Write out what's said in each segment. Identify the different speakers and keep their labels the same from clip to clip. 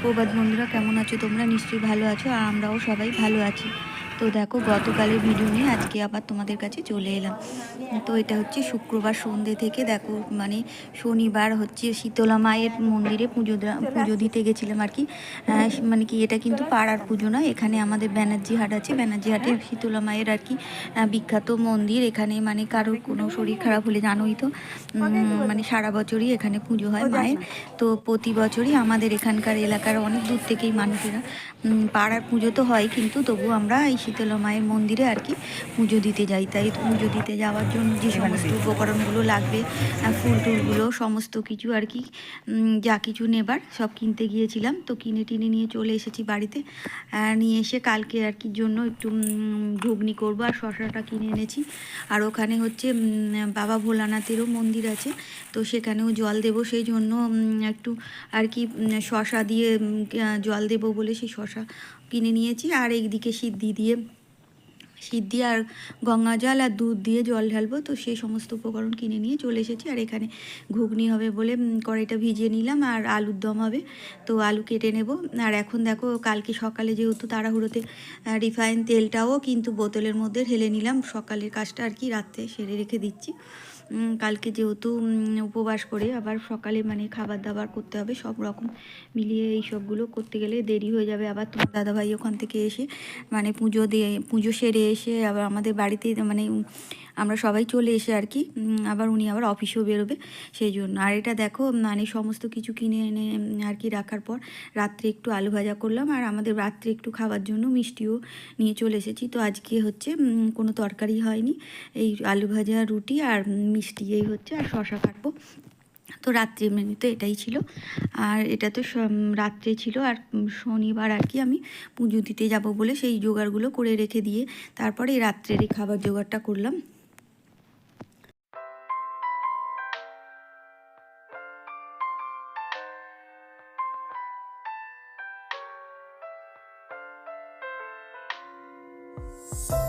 Speaker 1: প্রবাদ বন্ধুরা কেমন আছো তোমরা? নিশ্চয়ই ভালো আছো আর আমরাও সবাই ভালো আছি। তো দেখো, গতকালের ভিডিও নিয়ে আজকে আবার তোমাদের কাছে চলে এলাম। তো এটা হচ্ছে শুক্রবার সন্ধ্যে থেকে, দেখো মানে শনিবার হচ্ছে শীতলা মায়ের মন্দিরে পুজো পুজো দিতে গেছিলাম আর কি। মানে কি, এটা কিন্তু পাড়ার পুজো নয় এখানে আমাদের ব্যানার্জি হাট আছে, ব্যানার্জি হাটে শীতলা মায়ের আর কি বিখ্যাত মন্দির। এখানে মানে কারোর কোনো শরীর খারাপ হলে জানোই তো মানে সারা বছরই এখানে পুজো হয় মায়ের। তো প্রতি বছরই আমাদের এখানকার এলাকার অনেক দূর থেকেই মানুষেরা পাড়ার পুজো তো হয় কিন্তু তবু আমরা এই শীতলা মায়ের মন্দিরে আর কি পুজো দিতে যাই। তাই পুজো দিতে যাওয়ার জন্য যে সমস্ত উপকরণগুলো লাগবে ফুল টুলগুলো, সমস্ত কিছু আর কি যা কিছু নেবার সব কিনতে গিয়েছিলাম। তো কিনে টিনে নিয়ে চলে এসেছি বাড়িতে নিয়ে এসে কালকে আর কি জন্য একটু ঘুগনি করব আর শশাটা কিনে এনেছি। আর ওখানে হচ্ছে বাবা ভোলানাথেরও মন্দির আছে, তো সেখানেও জল দেবো। সেই জন্য একটু আর কি শশা দিয়ে জল দেবো বলে সেই শশা কিনে নিয়েছি। আর এইদিকে সিদ্ধি দিয়ে সিদ্ধি আর গঙ্গা জল আর দুধ দিয়ে জল ঢালবো। তো সেই সমস্ত উপকরণ কিনে নিয়ে চলে এসেছি। আর এখানে ঘুগনি হবে বলে কড়াইটা ভিজিয়ে নিলাম আর আলুর দম হবে। তো আলু কেটে নেব। আর এখন দেখো, কালকে সকালে যেহেতু তাড়াহুড়োতে রিফাইন তেলটাও কিন্তু বোতলের মধ্যে ঢেলে নিলাম। সকালের কাজটা আর কি রাত্রে সেরে রেখে দিচ্ছি। কালকে যেহেতু উপবাস করে আবার সকালে মানে খাবার দাবার করতে হবে, সব রকম মিলিয়ে এই সবগুলো করতে গেলে দেরি হয়ে যাবে। আবার তোমার দাদাভাই ওখান থেকে এসে মানে পুজো দিয়ে, পুজো সেরে এসে আবার আমাদের বাড়িতে মানে আমরা সবাই চলে এসে আর কি আবার উনি আবার অফিসেও বেরোবে, সেই জন্য। আর এটা দেখো মানে সমস্ত কিছু কিনে এনে আর কি রাখার পর রাত্রে একটু আলু ভাজা করলাম আর আমাদের রাত্রে একটু খাওয়ার জন্য মিষ্টিও নিয়ে চলে এসেছি। তো আজকে হচ্ছে কোনো তরকারি হয়নি, এই আলু ভাজা, রুটি আর মিষ্টি এই হচ্ছে আর শশা কাটবো। তো রাত্রে মেনু তো এটাই ছিল। আর এটা তো রাত্রে ছিল আর শনিবার আর কি আমি পুজো দিতে যাব বলে সেই জোগাড়গুলো করে রেখে দিয়ে তারপরে রাত্রের এই খাবার জোগাড়টা করলাম। Bye.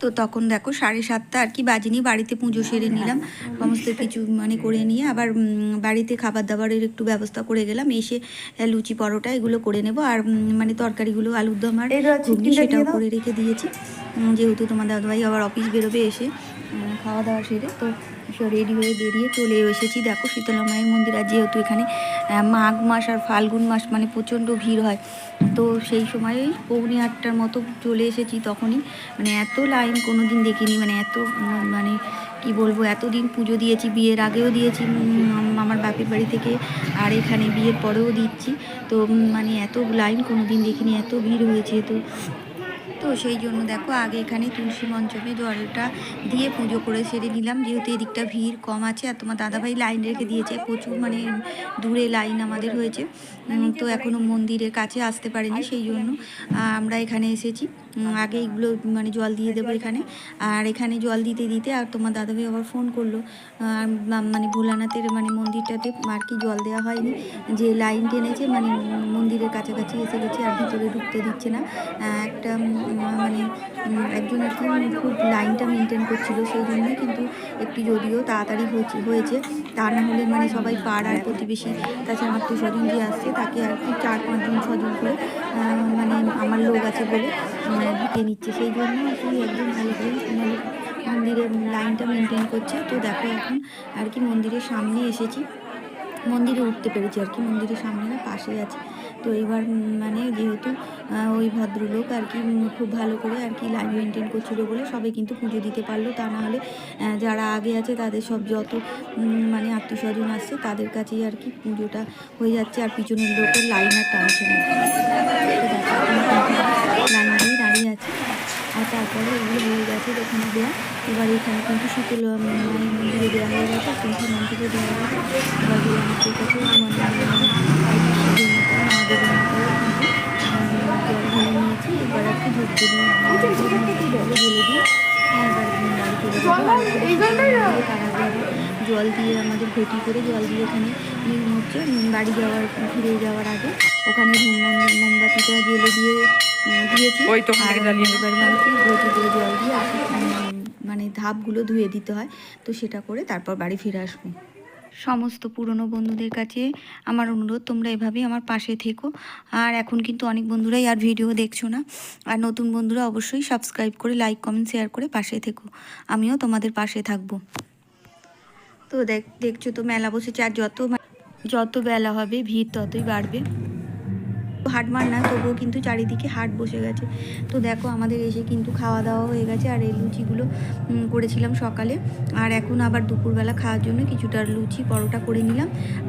Speaker 1: তো তখন দেখো সাড়ে সাতটা আর কি বাজিনি বাড়িতে পুজো সেরে নিলাম সমস্ত কিছু মানে করে নিয়ে আবার বাড়িতে খাবার দাবারের একটু ব্যবস্থা করে গেলাম এসে লুচি পরোটা এগুলো করে নেব আর মানে তরকারিগুলো আলুর দম আর ঘুগনি সেটাও করে রেখে দিয়েছি যেহেতু তোমার দাদাভাই আবার অফিস বেরোবে এসে খাওয়া দাওয়া সেরে তো রেডি হয়ে বেরিয়ে চলে এসেছি। দেখো শীতলা মায়ের মন্দির আর যেহেতু এখানে মাঘ মাস আর ফাল্গুন মাস মানে প্রচণ্ড ভিড় হয়, তো সেই সময় ওই পৌনে আটটার মতো চলে এসেছি তখনই। মানে এত লাইন কোনো দিন দেখিনি মানে এত মানে কি বলব, এতদিন পুজো দিয়েছি, বিয়ের আগেও দিয়েছি আমার বাপের বাড়ি থেকে, আর এখানে বিয়ের পরেও দিচ্ছি। তো মানে এত লাইন কোনো দিন দেখিনি, এত ভিড় হয়েছে, তো তো সেই জন্য দেখো আগে এখানে তুলসী মঞ্চমে জলটা দিয়ে পুজো করে সেরে নিলাম। যেহেতু এদিকটা ভিড় কম আছে আর তোমার দাদাভাই লাইন রেখে দিয়েছে, প্রচুর মানে দূরে লাইন আমাদের হয়েছে। তো এখনও মন্দিরের কাছে আসতে পারেনি, সেই জন্য আমরা এখানে এসেছি। আগে এগুলো মানে জল দিয়ে দেবো এখানে। আর এখানে জল দিতে দিতে আর তোমার দাদাভাই আবার ফোন করল। আর মানে ভোলানাথের মানে মন্দিরটাতে আর কি জল দেওয়া হয়নি। যে লাইন টেনেছে মানে মন্দিরের কাছাকাছি এসে গেছে আর ভিতরে ঢুকতে দিচ্ছে না। একটা মানে একজন আর কি খুব লাইনটা মেনটেন করছিল সেই জন্যই কিন্তু একটু যদিও তাড়াতাড়ি হয়েছে হয়েছে তা না হলে মানে সবাই পাড়ার প্রতিবেশী তাছাড়া আত্মীয় স্বজন যে আসছে। তাকে আর কি চার পাঁচজন ছজন করে মানে আমার লোক আছে বলে ঢুকে নিচ্ছে। সেই জন্য কি একদম ভালো করে মানে মন্দিরের লাইনটা মেনটেন করছে। তো দেখো এখন আর কি মন্দিরের সামনে এসেছি। মন্দিরে উঠতে পেরেছি আর কি। মন্দিরের সামনে না পাশেই আছে। তো এবার মানে যেহেতু ওই ভদ্রলোক আর কি খুব ভালো করে আর কি লাইন মেনটেন করছিল বলে সবাই কিন্তু পুজো দিতে পারল। তা না হলে যারা আগে আছে তাদের সব যত মানে আত্মীয় স্বজন আসছে তাদের কাছেই আর কি পুজোটা হয়ে যাচ্ছে আর পিছনের লোকের লাইন আর টানছে না। লাইন দিয়ে দাঁড়িয়ে আছে। আর তারপরে এগুলো হয়ে গেছে ওখানে দেওয়া এবার এখানে কিন্তু উম, মানে মন্দিরে দেওয়া হয়ে গেছে। সংখ্যা মন্দিরে দেওয়া হয়ে গেছে। এবার ভোলানাথের কাছে জল নিয়েছি এবার একটু ধূপ দিয়ে ঢেলে জল আমাদের ঘটি করে জল দিয়ে ওখানে হচ্ছে বাড়ি যাওয়ার ফিরে যাওয়ার আগে ওখানে মোমবাতিটা জেলে দিয়ে দিয়েছি। এবার মানে কি ঘটি করে জল দিয়ে মানে ধাপগুলো ধুয়ে দিতে হয়। তো সেটা করে তারপর বাড়ি ফিরে আসব। সমস্ত পুরনো বন্ধুদের কাছে আমার অনুরোধ, তোমরা এভাবেই আমার পাশে থেকো। আর এখন কিন্তু অনেক বন্ধুরাই আর ভিডিও দেখছ না। আর নতুন বন্ধুরা অবশ্যই সাবস্ক্রাইব করে লাইক কমেন্ট শেয়ার করে পাশে থেকো। আমিও তোমাদের পাশে থাকব। তো দেখ, দেখছ তো মেলা বসেছে, আর যত যত বেলা হবে, ভিড় ততই বাড়বে। হাট মার না, তবুও কিন্তু চারিদিকে হাট বসে গেছে। তো দেখো আমাদের এসে কিন্তু খাওয়া দাওয়া হয়ে গেছে আর এই লুচিগুলো করেছিলাম সকালে। আর এখন আবার দুপুরবেলা খাওয়ার জন্য কিছুটা লুচি পরোটা করে নিলাম।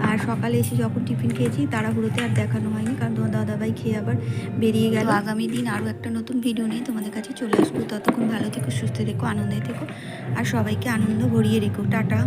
Speaker 1: আর সকালে এসে যখন টিফিন খেয়েছি, তাড়াহুড়োতে আর দেখানো হয়নি, কারণ তোমার দাদাভাই খেয়ে আবার বেরিয়ে গেল। আগামী দিন আরও একটা নতুন ভিডিও নিয়ে তোমাদের কাছে চলে আসব। ততক্ষণ ভালো থেকো, সুস্থ থেকো, আনন্দে থেকো। আর সবাইকে আনন্দ ভরিয়ে রেখো। টাটা।